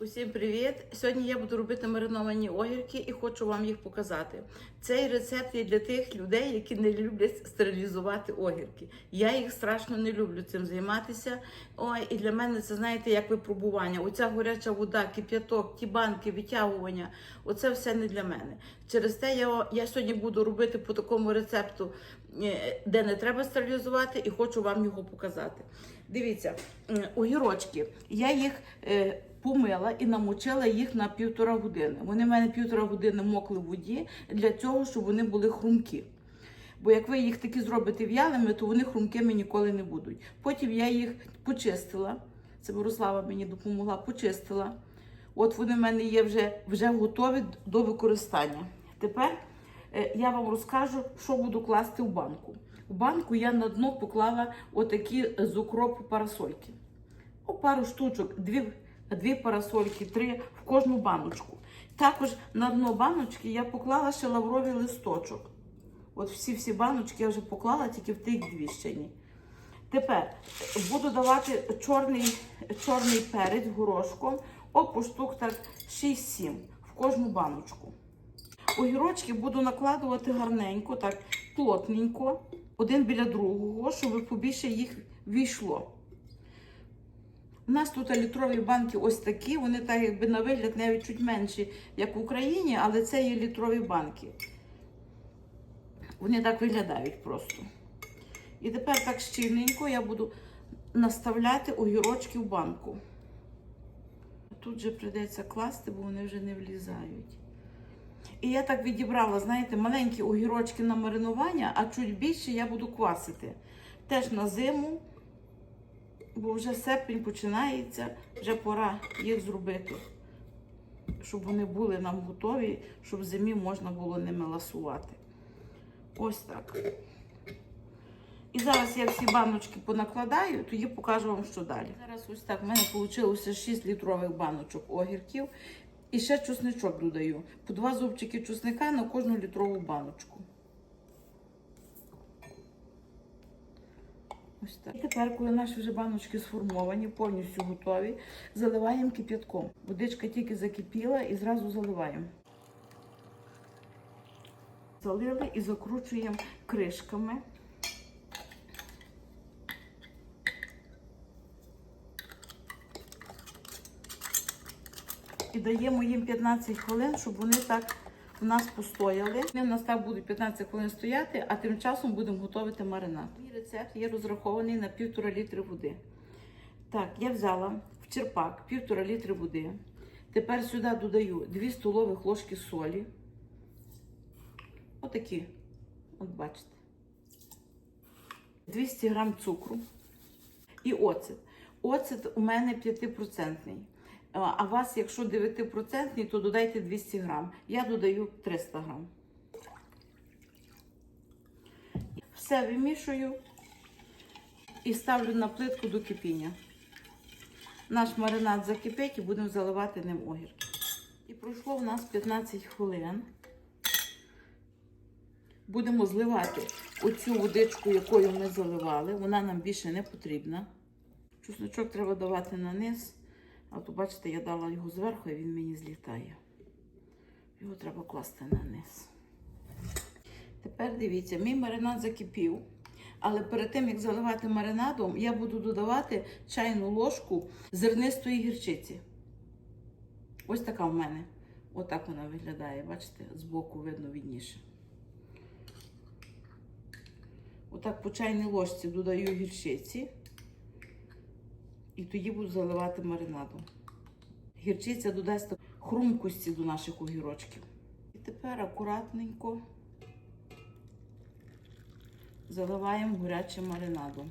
Усім привіт! Сьогодні я буду робити мариновані огірки і хочу вам їх показати. Цей рецепт є для тих людей, які не люблять стерилізувати огірки. Я їх страшно не люблю цим займатися. Ой, і для мене це знаєте як випробування. Оця гаряча вода, кип'яток, ті банки, витягування оце все не для мене. Через те я, я сьогодні буду робити по такому рецепту, е, де не треба стерилізувати, і хочу вам його показати. Дивіться, огірочки. Я їх е, помила і намочила їх на півтора години. Вони в мене півтора години мокли в воді для цього, щоб вони були хрумкі. Бо як ви їх такі зробите в'ялими, то вони хрумкими ніколи не будуть. Потім я їх почистила. Це Мирослава мені допомогла, почистила. От вони в мене є вже, вже готові до використання. Тепер е, я вам розкажу, що буду класти в банку. У банку я на дно поклала отакі з укропу парасольки. О, пару штучок, дві, дві парасольки, три в кожну баночку. Також на дно баночки я поклала ще лавровий листочок. От всі-всі баночки я вже поклала тільки в тих дві ще ні. Тепер буду давати чорний, чорний перець горошком, о, по штук так 6-7 в кожну баночку. Огірочки буду накладувати гарненько, так плотненько, один біля другого, щоб побільше їх війшло. У нас тут літрові банки ось такі, вони так якби на вигляд навіть чуть менші, як в Україні, але це є літрові банки. Вони так виглядають просто. І тепер так щільненько я буду наставляти огірочки в банку. Тут же прийдеться класти, бо вони вже не влізають. І я так відібрала, знаєте, маленькі огірочки на маринування, а чуть більше я буду квасити. Теж на зиму, бо вже серпень починається, вже пора їх зробити, щоб вони були нам готові, щоб зимі можна було ними ласувати. Ось так. І зараз я всі баночки понакладаю, тоді покажу вам, що далі. Зараз ось так, в мене вийшло 6 літрових баночок огірків. І ще чесничок додаю. По два зубчики чесника на кожну літрову баночку. Ось так. І тепер, коли наші вже баночки сформовані, повністю готові, заливаємо кип'ятком. Водичка тільки закипіла і зразу заливаємо. Залили і закручуємо кришками. І даємо їм 15 хвилин, щоб вони так у нас постояли. Вони в нас так будуть 15 хвилин стояти, а тим часом будемо готувати маринад. Мій рецепт є розрахований на півтора літри води. Так, я взяла в черпак півтора літри води. Тепер сюди додаю 2 столових ложки солі. Отакі. От бачите. 200 грам цукру і оцет. Оцет у мене 5%. А у вас, якщо 9%, то додайте 200 грам. Я додаю 300 грам. Все вимішую і ставлю на плитку до кипіння. Наш маринад закипить і будемо заливати ним огірки. І пройшло в нас 15 хвилин. Будемо зливати оцю водичку, якою ми заливали. Вона нам більше не потрібна. Чесночок треба давати на низ. А то, бачите, я дала його зверху і він мені злітає. Його треба класти на низ. Тепер дивіться, мій маринад закипів. Але перед тим, як заливати маринадом, я буду додавати чайну ложку зернистої гірчиці. Ось така в мене. Отак вона виглядає, бачите, збоку видно відніше. Отак по чайній ложці додаю гірчиці. І тоді буду заливати маринадом. Гірчиця додасть хрумкості до наших огірочків. І тепер акуратненько заливаємо гарячим маринадом.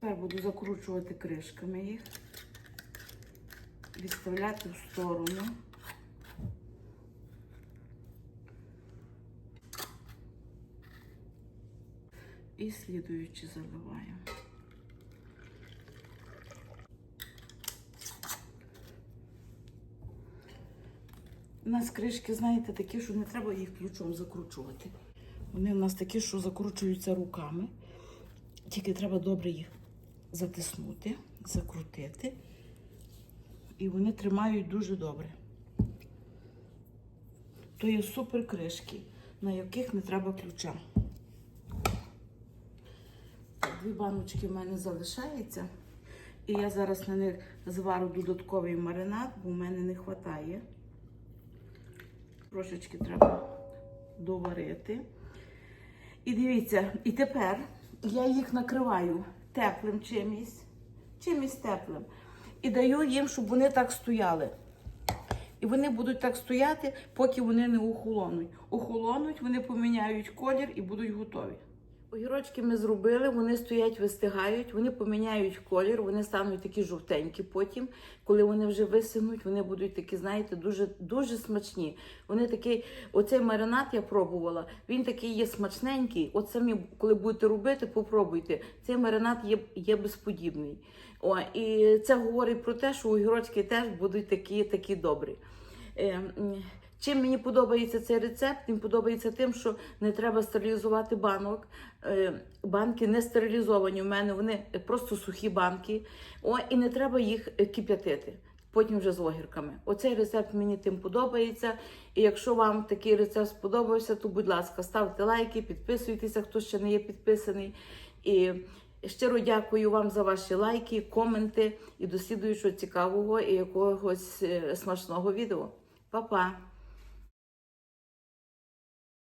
Тепер буду закручувати кришками їх, відставляти в сторону. І слідуючи заливаємо. У нас кришки, знаєте, такі, що не треба їх ключом закручувати. Вони в нас такі, що закручуються руками. Тільки треба добре їх затиснути, закрутити. І вони тримають дуже добре. То є супер кришки, на яких не треба ключа. Дві баночки в мене залишається. І я зараз на них зварю додатковий маринад, бо в мене не вистачає. Трошечки треба доварити. І дивіться, і тепер я їх накриваю теплим чимось, чимось теплим. І даю їм, щоб вони так стояли. І вони будуть так стояти, поки вони не охолонуть. Охолонуть, вони поміняють колір і будуть готові. Огірочки ми зробили, вони стоять, вистигають, вони поміняють колір, вони стануть такі жовтенькі потім. Коли вони вже висихнуть, вони будуть такі, знаєте, дуже, дуже смачні. Вони такий, оцей маринад я пробувала, він такий є смачненький. От самі, коли будете робити, попробуйте. Цей маринад є, є безподібний. О, і це говорить про те, що огірочки теж будуть такі, такі добрі. Е, Чим мені подобається цей рецепт? Він подобається тим, що не треба стерилізувати банок. Е, Банки не стерилізовані. У мене вони просто сухі банки. О, і не треба їх е, кип'ятити. Потім вже з огірками. Оцей рецепт мені тим подобається. І якщо вам такий рецепт сподобався, то будь ласка, ставте лайки, підписуйтеся, хто ще не є підписаний. І щиро дякую вам за ваші лайки, коменти і до слідуючого цікавого і якогось е, смачного відео. Па-па!